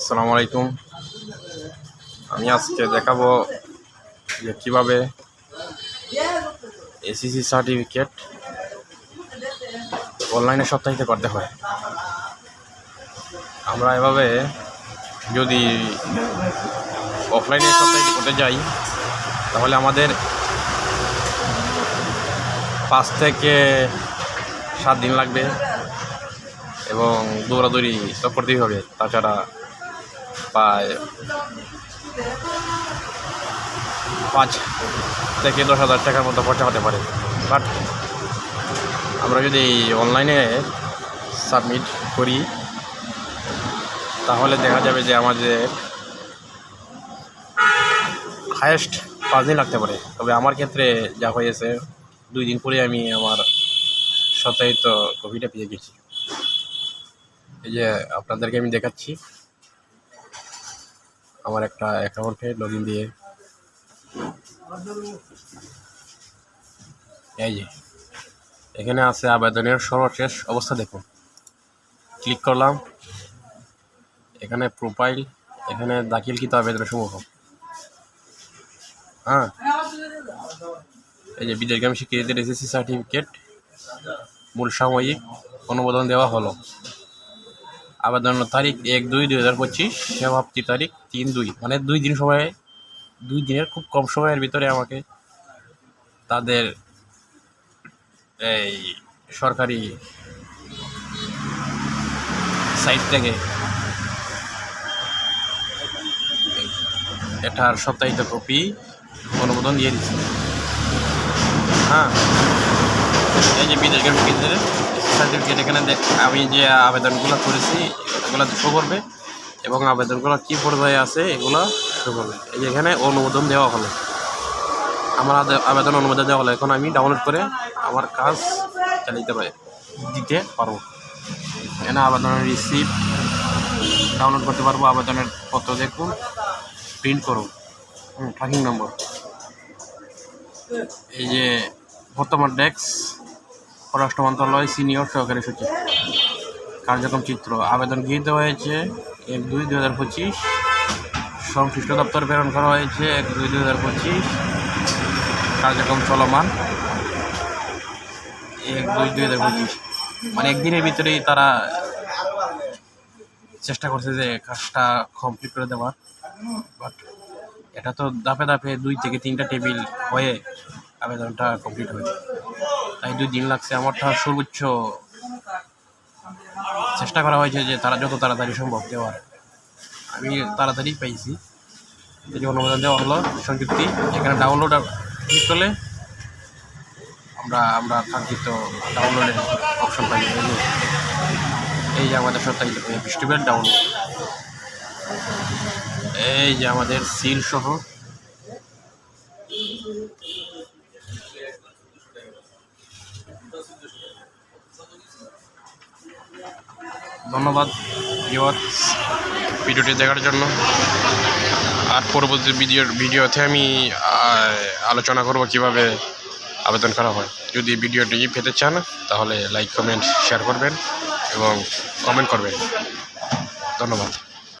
আসসালামু আলাইকুম। আমি আজকে দেখাবো যে কীভাবে এসিসি সার্টিফিকেট অনলাইনে সপ্তাহিত করতে হয়। আমরা এভাবে যদি অফলাইনে সপ্তাহিতে করতে যাই, তাহলে আমাদের পাঁচ থেকে সাত দিন লাগবে এবং দৌড়াদৌড়ি তো করতেই হবে। তাছাড়া প্রায় পাঁচ থেকে দশ হাজার টাকার মতো খরচা হতে পারে। বাট আমরা যদি অনলাইনে সাবমিট করি, তাহলে দেখা যাবে যে আমাদের হায়েস্ট পাঁচ দিন লাগতে পারে। তবে আমার ক্ষেত্রে যা হয়েছে, দুই দিন পরে আমি আমার সপ্তাহিত কপিটা পেয়ে গেছি। এই যে আপনাদেরকে আমি দেখাচ্ছি। আমার একটা অ্যাকাউন্টে লগ ইন দিয়ে। এই যে, এখানে আছে আবেদনের সর্বশেষ অবস্থা দেখুন। ক্লিক করলাম। এখানে প্রোফাইল এখানে দাখিলকৃত আবেদনের সমূহ হ্যাঁ। এই যে বিদেশগামী শিক্ষিতদের এসএসসি সার্টিফিকেট, মূল সাময়িক অনুমোদন দেওয়া হলো। আবেদনের তারিখ এক দুই দুই হাজার পঁচিশ, সমাপ্তি তারিখ তিন দুই। মানে দুই দিন সময়ে, দুই দিনের খুব কম সময়ের ভিতরে আমাকে তাদের এই সরকারি সাইট থেকে এটার সপ্তাহিত কপি অনুমোদন দিয়ে দিচ্ছে। হ্যাঁ। এই যে বিদেশ গেমের সার্টিফিকেট এখানে আমি যে আবেদনগুলো করেছি, এগুলো শো করবে এবং আবেদনগুলো কী পর্যায়ে আছে, এগুলো শো করবে। এই যে এখানে অনুমোদন দেওয়া হলো। আমার আবেদন অনুমোদন দেওয়া হলো। এখন আমি ডাউনলোড করে আমার কাজ চালিয়ে পারি দিতে পারব। এখানে আবেদনের রিসিপ্ট ডাউনলোড করতে পারব, আবেদনের পত্র দেখুন প্রিন্ট করুন ট্র্যাকিং নম্বর এই যে বর্তমান ডেস্ক পররাষ্ট্র মন্ত্রণালয় সিনিয়র সহকারী সচিব। কার্যক্রম চিত্র, আবেদন গৃহীত হয়েছে এক দুই দুই হাজার পঁচিশ। সংশ্লিষ্ট দপ্তর প্রেরণ করা হয়েছে এক দুই দুই হাজার পঁচিশ। কার্যক্রম চলমান এক দুই দুই হাজার পঁচিশ। মানে একদিনের ভিতরেই তারা চেষ্টা করছে যে কাজটা কমপ্লিট করে দেওয়ার। বাট এটা তো ধাপে ধাপে দুই থেকে তিনটা টেবিল হয়ে আবেদনটা কমপ্লিট হয়েছে। তাই দুই দিন লাগছে। আমারটা সর্বোচ্চ চেষ্টা করা হয়েছে যে তারা যত তাড়াতাড়ি সম্ভব দেওয়ার। আমি তাড়াতাড়ি পাইছি। এই যে অনুমোদন দেওয়া হলো, সংযুক্তি, এখানে ডাউনলোড ক্লিক করলে আমরা আমরা কাঙ্ক্ষিত ডাউনলোডের অপশন পাই এই যে আমাদের সপ্তাহে ফেস্টিভ্যাল ডাউনলোড এই যে আমাদের সিল সহ ধন্যবাদ ভিডিওটি দেখার জন্য। আর পরবর্তী ভিডিওর ভিডিওতে আমি আলোচনা করব কীভাবে আবেদন করা হয়। যদি ভিডিওটি পেতে চান, তাহলে লাইক, কমেন্ট, শেয়ার করবেন এবং কমেন্ট করবেন। ধন্যবাদ।